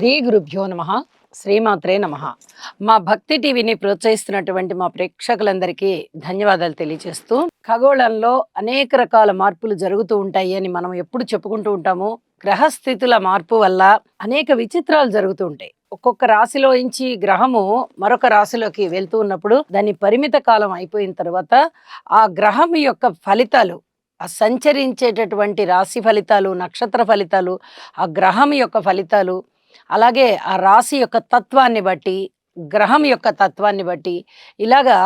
శ్రీ గురుభ్యో నమ శ్రీమాత్రే నమ. మా భక్తి టీవీని ప్రోత్సహిస్తున్నటువంటి మా ప్రేక్షకులందరికీ ధన్యవాదాలు తెలియజేస్తూ ఖగోళంలో అనేక రకాల మార్పులు జరుగుతూ ఉంటాయి అని మనం ఎప్పుడు చెప్పుకుంటూ ఉంటాము. గ్రహస్థితుల మార్పు వల్ల అనేక విచిత్రాలు జరుగుతూ ఉంటాయి. ఒక్కొక్క రాశిలో నుంచి గ్రహము మరొక రాశిలోకి వెళ్తూ ఉన్నప్పుడు దాని పరిమిత కాలం అయిపోయిన తర్వాత ఆ గ్రహం యొక్క ఫలితాలు ఆ సంచరించేటటువంటి రాశి ఫలితాలు నక్షత్ర ఫలితాలు ఆ గ్రహం యొక్క ఫలితాలు అలాగే ఆ రాశి యొక్క తత్వాన్ని బట్టి గ్రహం యొక్క తత్వాన్ని బట్టి ఇలాగా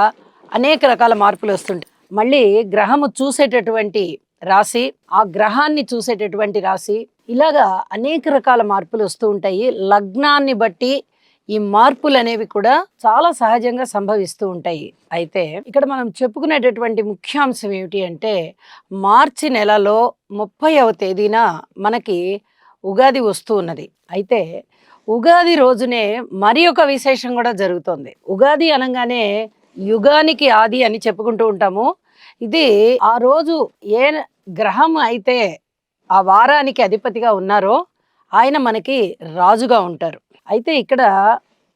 అనేక రకాల మార్పులు వస్తుంటాయి. మళ్ళీ గ్రహము చూసేటటువంటి రాశి ఆ గ్రహాన్ని చూసేటటువంటి రాశి ఇలాగా అనేక రకాల మార్పులు వస్తూ ఉంటాయి. లగ్నాన్ని బట్టి ఈ మార్పులు అనేవి కూడా చాలా సహజంగా సంభవిస్తూ ఉంటాయి. అయితే ఇక్కడ మనం చెప్పుకునేటటువంటి ముఖ్యాంశం ఏమిటి అంటే మార్చి నెలలో ముప్పైవ తేదీన మనకి ఉగాది వస్తూ ఉన్నది. అయితే ఉగాది రోజునే మరి ఒక విశేషం కూడా జరుగుతోంది. ఉగాది అనగానే యుగానికి ఆది అని చెప్పుకుంటూ ఉంటాము. ఇది ఆ రోజు ఏ గ్రహం అయితే ఆ వారానికి అధిపతిగా ఉన్నారో ఆయన మనకి రాజుగా ఉంటారు. అయితే ఇక్కడ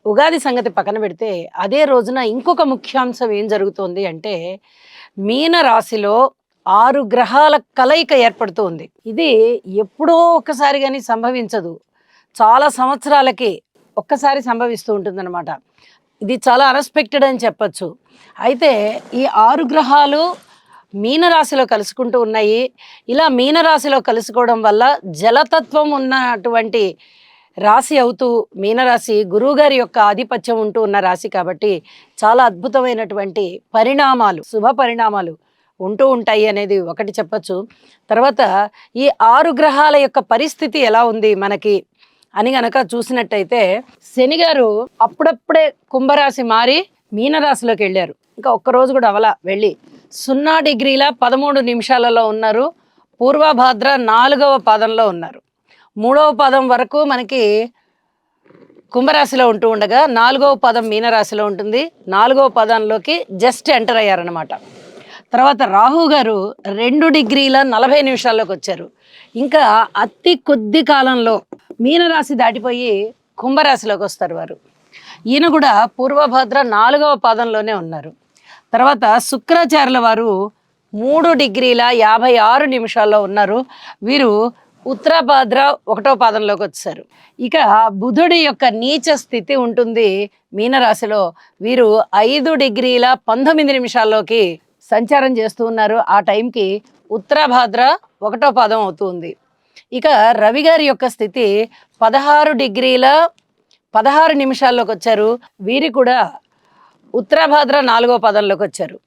ఉగాది సంగతి పక్కన పెడితే అదే రోజున ఇంకొక ముఖ్యాంశం ఏం జరుగుతోంది అంటే మీన రాశిలో ఆరు గ్రహాల కలయిక ఏర్పడుతుంది ఇది ఎప్పుడో ఒక్కసారి కానీ సంభవించదు. చాలా సంవత్సరాలకి ఒక్కసారి సంభవిస్తూ ఉంటుందన్నమాట. ఇది చాలా అన్ఎక్స్పెక్టెడ్ అని చెప్పచ్చు. అయితే ఈ ఆరు గ్రహాలు మీనరాశిలో కలుసుకుంటూ ఉన్నాయి. ఇలా మీనరాశిలో కలుసుకోవడం వల్ల జలతత్వం ఉన్నటువంటి రాశి అవుతూ మీనరాశి గురువుగారి యొక్క ఆధిపత్యం ఉంటూ ఉన్న రాశి కాబట్టి చాలా అద్భుతమైనటువంటి పరిణామాలు శుభ పరిణామాలు ఉంటూ ఉంటాయి అనేది ఒకటి చెప్పచ్చు. తర్వాత ఈ ఆరు గ్రహాల యొక్క పరిస్థితి ఎలా ఉంది మనకి అని గనక చూసినట్టయితే శని గారు అప్పుడప్పుడే కుంభరాశి మారి మీనరాశిలోకి వెళ్ళారు. ఇంకా ఒక్కరోజు కూడా అవలా వెళ్ళి సున్నా డిగ్రీల పదమూడు నిమిషాలలో ఉన్నారు. పూర్వభాద్ర నాలుగవ పాదంలో ఉన్నారు. మూడవ పదం వరకు మనకి కుంభరాశిలో ఉంటూ ఉండగా నాలుగవ పదం మీనరాశిలో ఉంటుంది. నాలుగవ పదంలోకి జస్ట్ ఎంటర్ అయ్యారనమాట తర్వాత రాహు గారు రెండు డిగ్రీల నలభై నిమిషాల్లోకి వచ్చారు. ఇంకా అతి కొద్ది కాలంలో మీనరాశి దాటిపోయి కుంభరాశిలోకి వస్తారు వారు. ఈయన కూడా పూర్వభద్ర నాలుగవ పాదంలోనే ఉన్నారు. తర్వాత శుక్రాచార్యుల వారు మూడు డిగ్రీల యాభై ఆరు నిమిషాల్లో ఉన్నారు. వీరు ఉత్తరభద్ర ఒకటో పాదంలోకి వచ్చారు. ఇక బుధుడి యొక్క నీచ స్థితి ఉంటుంది మీనరాశిలో. వీరు ఐదు డిగ్రీల పంతొమ్మిది నిమిషాల్లోకి సంచారం చేస్తూ ఉన్నారు. ఆ టైంకి ఉత్తరాభాద్ర ఒకటో పాదం అవుతుంది. ఇక రవి గారి యొక్క స్థితి పదహారు డిగ్రీల పదహారు నిమిషాల్లోకి వచ్చారు. వీరి కూడా ఉత్తరాభాద్ర నాలుగో పదంలోకి వచ్చారు.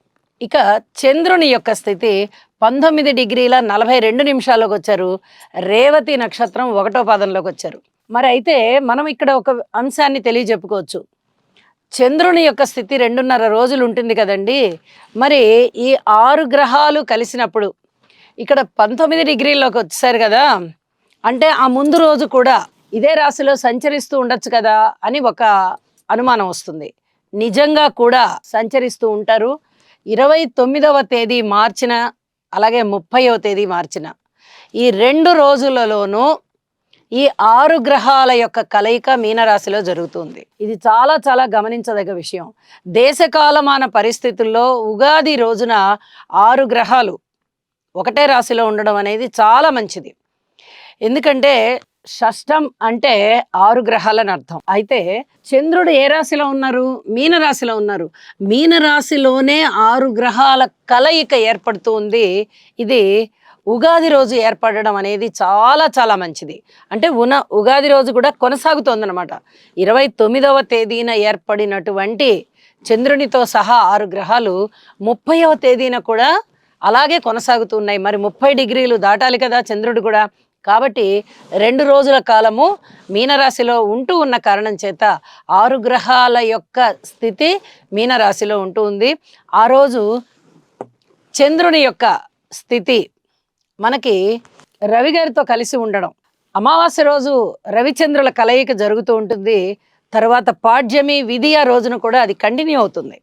ఇక చంద్రుని యొక్క స్థితి పంతొమ్మిది డిగ్రీల నలభై రెండు నిమిషాల్లోకి వచ్చారు. రేవతి నక్షత్రం ఒకటో పాదంలోకి వచ్చారు. మరి అయితే మనం ఇక్కడ ఒక అంశాన్ని తెలియజెప్పుకోవచ్చు. చంద్రుని యొక్క స్థితి రెండున్నర రోజులు ఉంటుంది కదండి. మరి ఈ ఆరు గ్రహాలు కలిసినప్పుడు ఇక్కడ పంతొమ్మిది డిగ్రీల్లోకి వచ్చారు కదా. అంటే ఆ ముందు రోజు కూడా ఇదే రాశిలో సంచరిస్తూ ఉండొచ్చు కదా అని ఒక అనుమానం వస్తుంది. నిజంగా కూడా సంచరిస్తూ ఉంటారు. ఇరవై తొమ్మిదవ తేదీ మార్చిన అలాగే ముప్పైవ తేదీ మార్చిన ఈ రెండు రోజులలోనూ ఈ ఆరు గ్రహాల యొక్క కలయిక మీనరాశిలో జరుగుతుంది. ఇది చాలా చాలా గమనించదగ్గ విషయం. దేశకాలమాన పరిస్థితుల్లో ఉగాది రోజున ఆరు గ్రహాలు ఒకటే రాశిలో ఉండడం అనేది చాలా మంచిది. ఎందుకంటే షష్టం అంటే ఆరు గ్రహాలని అర్థం. అయితే చంద్రుడు ఏ రాశిలో ఉన్నారు? మీనరాశిలో ఉన్నారు. మీనరాశిలోనే ఆరు గ్రహాల కలయిక ఏర్పడుతుంది ఇది ఉగాది రోజు ఏర్పడడం అనేది చాలా చాలా మంచిది. అంటే ఉన ఉగాది రోజు కూడా కొనసాగుతోందనమాట ఇరవై తొమ్మిదవ తేదీన ఏర్పడినటువంటి చంద్రునితో సహా ఆరు గ్రహాలు ముప్పైవ తేదీన కూడా అలాగే కొనసాగుతున్నాయి మరి ముప్పై డిగ్రీలు దాటాలి కదా చంద్రుడు కూడా. కాబట్టి రెండు రోజుల కాలము మీనరాశిలో ఉంటూ ఉన్న కారణం చేత ఆరు గ్రహాల యొక్క స్థితి మీనరాశిలో ఉంటూ ఉంది. ఆ రోజు చంద్రుని యొక్క స్థితి మనకి రవి గారితో కలిసి ఉండడం. అమావాస్య రోజు రవిచంద్రుల కలయిక జరుగుతూ ఉంటుంది. తర్వాత పాడ్యమి విధియ రోజున కూడా అది కంటిన్యూ అవుతుంది.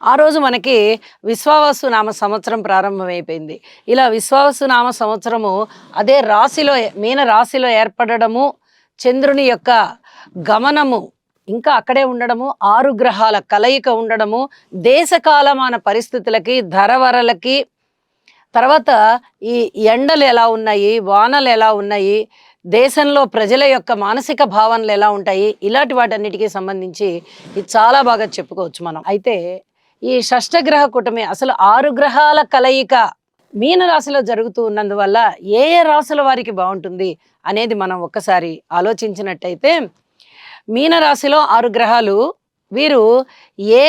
ఆ రోజు మనకి విశ్వావసు నామ సంవత్సరం ప్రారంభమైపోయింది. ఇలా విశ్వావసు నామ సంవత్సరము అదే రాశిలో మీన రాశిలో ఏర్పడడము చంద్రుని యొక్క గమనము ఇంకా అక్కడే ఉండడము ఆరు గ్రహాల కలయిక ఉండడము దేశకాలమాన పరిస్థితులకి ధరవరలకి తర్వాత ఈ ఎండలు ఎలా ఉన్నాయి వానలు ఎలా ఉన్నాయి దేశంలో ప్రజల యొక్క మానసిక భావనలు ఎలా ఉంటాయి ఇలాంటి వాటన్నిటికీ సంబంధించి ఇది చాలా బాగా చెప్పుకోవచ్చు మనం. అయితే ఈ షష్టగ్రహ కూటమి అసలు ఆరు గ్రహాల కలయిక మీనరాశిలో జరుగుతూ ఉన్నందువల్ల ఏ ఏ రాశుల వారికి బాగుంటుంది అనేది మనం ఒక్కసారి ఆలోచించినట్టయితే మీనరాశిలో ఆరు గ్రహాలు వీరు ఏ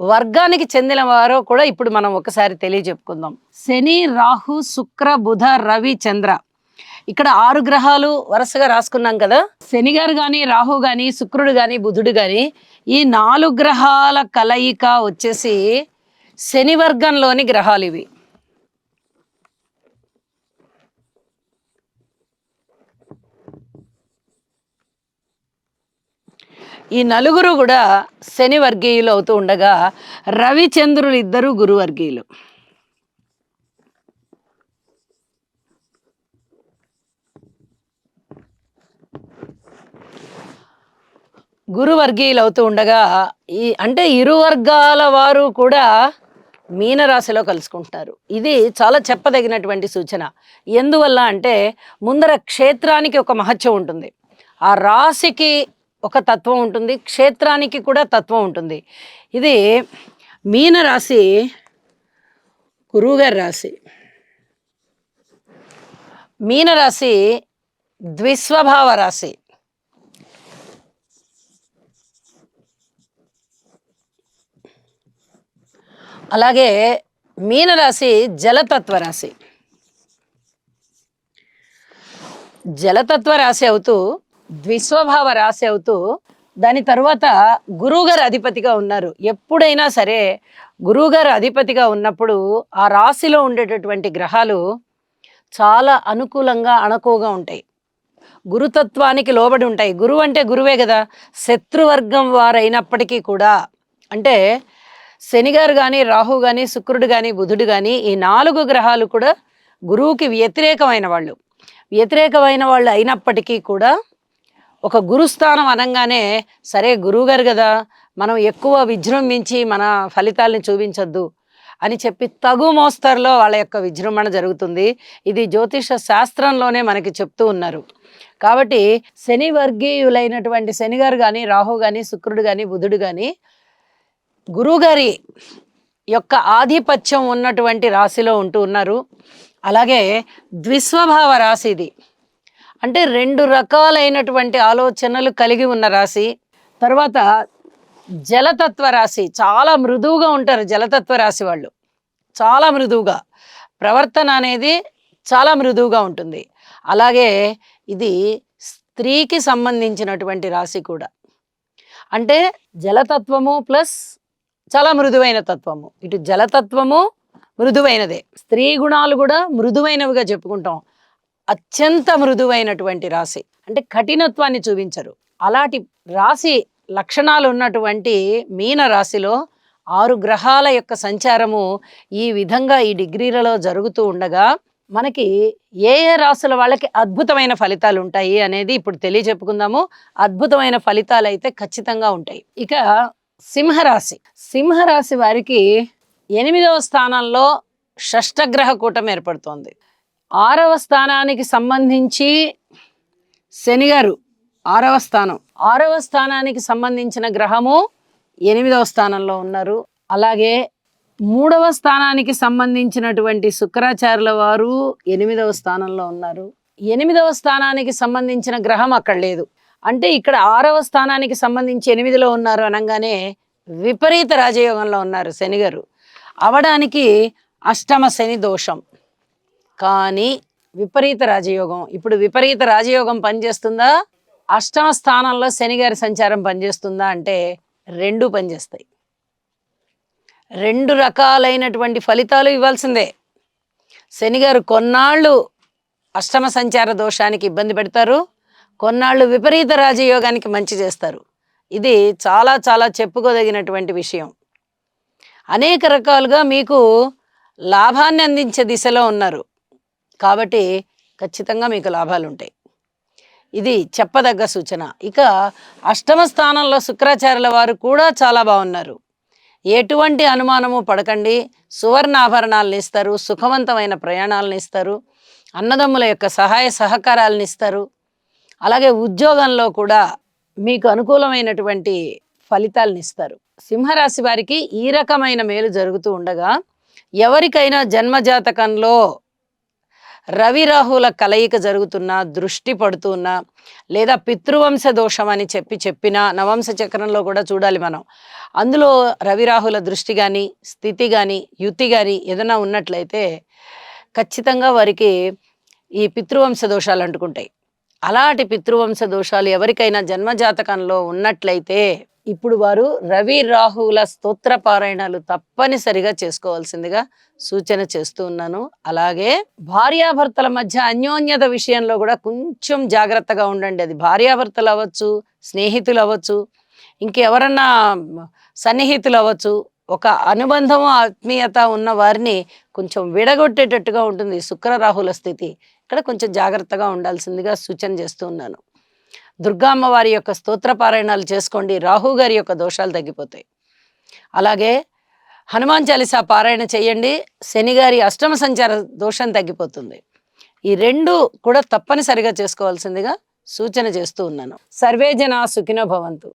వర్గానికి చెందిన వారో కూడా ఇప్పుడు మనం ఒకసారి తెలియజెప్పుకుందాం. శని రాహు శుక్ర బుధ రవి చంద్ర. ఇక్కడ ఆరు గ్రహాలు వరుసగా రాసుకున్నాం కదా. శని గారు కానీ రాహు కానీ శుక్రుడు కానీ బుధుడు కానీ ఈ నాలుగు గ్రహాల కలయిక వచ్చేసి శని వర్గంలోని గ్రహాలు ఇవి. ఈ నలుగురు కూడా శని వర్గీయులు అవుతూ ఉండగా రవిచంద్రులు ఇద్దరు గురువర్గీయులు గురువర్గీయులు అవుతూ ఉండగా ఈ అంటే ఇరు వర్గాల వారు కూడా మీనరాశిలో కలుసుకుంటున్నారు ఇది చాలా చెప్పదగినటువంటి సూచన. ఎందువల్ల అంటే ముందర క్షేత్రానికి ఒక మహత్యం ఉంటుంది. ఆ రాశికి ఒక తత్వం ఉంటుంది క్షేత్రానికి కూడా తత్వం ఉంటుంది. ఇది మీన రాశి గురువుగారి రాశి. మీన రాశి ద్విస్వభావ రాశి. అలాగే మీనరాశి జలతత్వ రాశి. జలతత్వ రాశి అవుతూ ద్విస్వభావ రాశి అవుతూ దాని తర్వాత గురువుగారు అధిపతిగా ఉన్నారు. ఎప్పుడైనా సరే గురువుగారు అధిపతిగా ఉన్నప్పుడు ఆ రాశిలో ఉండేటటువంటి గ్రహాలు చాలా అనుకూలంగా అణకువగా ఉంటాయి. గురుతత్వానికి లోబడి ఉంటాయి. గురువు అంటే గురువే కదా. శత్రువర్గం వారైనప్పటికీ కూడా అంటే శనిగారు కానీ రాహు కానీ శుక్రుడు కానీ బుధుడు కానీ ఈ నాలుగు గ్రహాలు కూడా గురువుకి వ్యతిరేకమైన వాళ్ళు. వ్యతిరేకమైన వాళ్ళు అయినప్పటికీ కూడా ఒక గురుస్థానం అనగానే సరే గురువుగారు కదా మనం ఎక్కువ విజృంభించి మన ఫలితాలని చూపించొద్దు అని చెప్పి తగు మోస్తరులో వాళ్ళ యొక్క విజృంభణ జరుగుతుంది. ఇది జ్యోతిష శాస్త్రంలోనే మనకి చెప్తూ ఉన్నారు. కాబట్టి శని వర్గీయులైనటువంటి శనిగారు కానీ రాహు కానీ శుక్రుడు కానీ బుధుడు కానీ గురువుగారి యొక్క ఆధిపత్యం ఉన్నటువంటి రాశిలో ఉంటూ ఉన్నారు. అలాగే ద్విస్వభావ రాశి ఇది. అంటే రెండు రకాలైనటువంటి ఆలోచనలు కలిగి ఉన్న రాశి. తర్వాత జలతత్వ రాశి. చాలా మృదువుగా ఉంటారు జలతత్వ రాశి వాళ్ళు. చాలా మృదువుగా. ప్రవర్తన అనేది చాలా మృదువుగా ఉంటుంది. అలాగే ఇది స్త్రీకి సంబంధించినటువంటి రాశి కూడా. అంటే జలతత్వము ప్లస్ చాలా మృదువైన తత్వము. ఇటు జలతత్వము మృదువైనదే. స్త్రీ గుణాలు కూడా మృదువైనవిగా చెప్పుకుంటాం. అత్యంత మృదువైనటువంటి రాశి. అంటే కఠినత్వాన్ని చూపించరు. అలాంటి రాశి లక్షణాలు ఉన్నటువంటి మీన రాశిలో ఆరు గ్రహాల యొక్క సంచారము ఈ విధంగా ఈ డిగ్రీలలో జరుగుతూ ఉండగా మనకి ఏ ఏ రాసుల వాళ్ళకి అద్భుతమైన ఫలితాలు ఉంటాయి అనేది ఇప్పుడు తెలియజెప్పుకుందాము. అద్భుతమైన ఫలితాలు అయితే ఖచ్చితంగా ఉంటాయి. ఇక సింహరాశి. సింహరాశి వారికి ఎనిమిదవ స్థానంలో షష్టగ్రహ కూటమి ఏర్పడుతోంది. ఆరవ స్థానానికి సంబంధించి శనిగారు ఆరవ స్థానం. ఆరవ స్థానానికి సంబంధించిన గ్రహము ఎనిమిదవ స్థానంలో ఉన్నారు. అలాగే మూడవ స్థానానికి సంబంధించినటువంటి శుక్రాచార్యుల వారు ఎనిమిదవ స్థానంలో ఉన్నారు. ఎనిమిదవ స్థానానికి సంబంధించిన గ్రహం అక్కడ లేదు. అంటే ఇక్కడ ఆరవ స్థానానికి సంబంధించి ఎనిమిదిలో ఉన్నారు అనగానే విపరీత రాజయోగంలో ఉన్నారు శనిగారు అవడానికి అష్టమ శని దోషం. కానీ విపరీత రాజయోగం. ఇప్పుడు విపరీత రాజయోగం పనిచేస్తుందా? అష్టమ స్థానంలో శనిగారి సంచారం పనిచేస్తుందా అంటే రెండు పనిచేస్తాయి. రెండు రకాలైనటువంటి ఫలితాలు ఇవ్వాల్సిందే. శనిగారు కొన్నాళ్ళు అష్టమ సంచార దోషానికి ఇబ్బంది పెడతారు. కొన్నాళ్ళు విపరీత రాజయోగానికి మంచి చేస్తారు. ఇది చాలా చాలా చెప్పుకోదగినటువంటి విషయం. అనేక రకాలుగా మీకు లాభాన్ని అందించే దిశలో ఉన్నారు. కాబట్టి ఖచ్చితంగా మీకు లాభాలు ఉంటాయి ఇది చెప్పదగ్గ సూచన. ఇక అష్టమ స్థానంలో శుక్రాచార్యుల వారు కూడా చాలా బాగున్నారు. ఎటువంటి అనుమానము పడకండి. సువర్ణాభరణాలను ఇస్తారు సుఖవంతమైన ప్రయాణాలను ఇస్తారు అన్నదమ్ముల యొక్క సహాయ సహకారాలను ఇస్తారు. అలాగే ఉద్యోగంలో కూడా మీకు అనుకూలమైనటువంటి ఫలితాలను ఇస్తారు. సింహరాశి వారికి ఈ రకమైన మేలు జరుగుతూ ఉండగా ఎవరికైనా జన్మజాతకంలో రవి రాహుల కలయిక జరుగుతున్నా దృష్టి పడుతున్నా లేదా పితృవంశ దోషం అని చెప్పి చెప్పినా నవంశ చక్రంలో కూడా చూడాలి మనం. అందులో రవి రాహుల దృష్టి కానీ స్థితి కానీ యుతి కానీ ఏదైనా ఉన్నట్లయితే ఖచ్చితంగా వారికి ఈ పితృవంశ దోషాలు అంటుకుంటాయి. అలాంటి పితృవంశ దోషాలు ఎవరికైనా జన్మజాతకంలో ఉన్నట్లయితే ఇప్పుడు వారు రవి రాహుల స్తోత్ర పారాయణాలు తప్పనిసరిగా చేసుకోవాల్సిందిగా సూచన చేస్తూ ఉన్నాను. అలాగే భార్యాభర్తల మధ్య అన్యోన్యత విషయంలో కూడా కొంచెం జాగ్రత్తగా ఉండండి. అది భార్యాభర్తలు అవ్వచ్చు స్నేహితులు అవ్వచ్చు ఇంకెవరన్నా సన్నిహితులు అవ్వచ్చు ఒక అనుబంధం ఆత్మీయత ఉన్న వారిని కొంచెం విడగొట్టేటట్టుగా ఉంటుంది శుక్ర రాహుల స్థితి. ఇక్కడ కొంచెం జాగ్రత్తగా ఉండాల్సిందిగా సూచన చేస్తూ ఉన్నాను. దుర్గామ్మవారి యొక్క స్తోత్ర పారాయణాలు చేసుకోండి రాహుగారి యొక్క దోషాలు తగ్గిపోతాయి. అలాగే హనుమాన్ చాలీసా పారాయణ చేయండి. శనిగారి అష్టమ సంచార దోషం తగ్గిపోతుంది. ఈ రెండు కూడా తప్పనిసరిగా చేసుకోవాల్సిందిగా సూచన చేస్తూ ఉన్నాను. సర్వే జన సుఖినో భవంతు.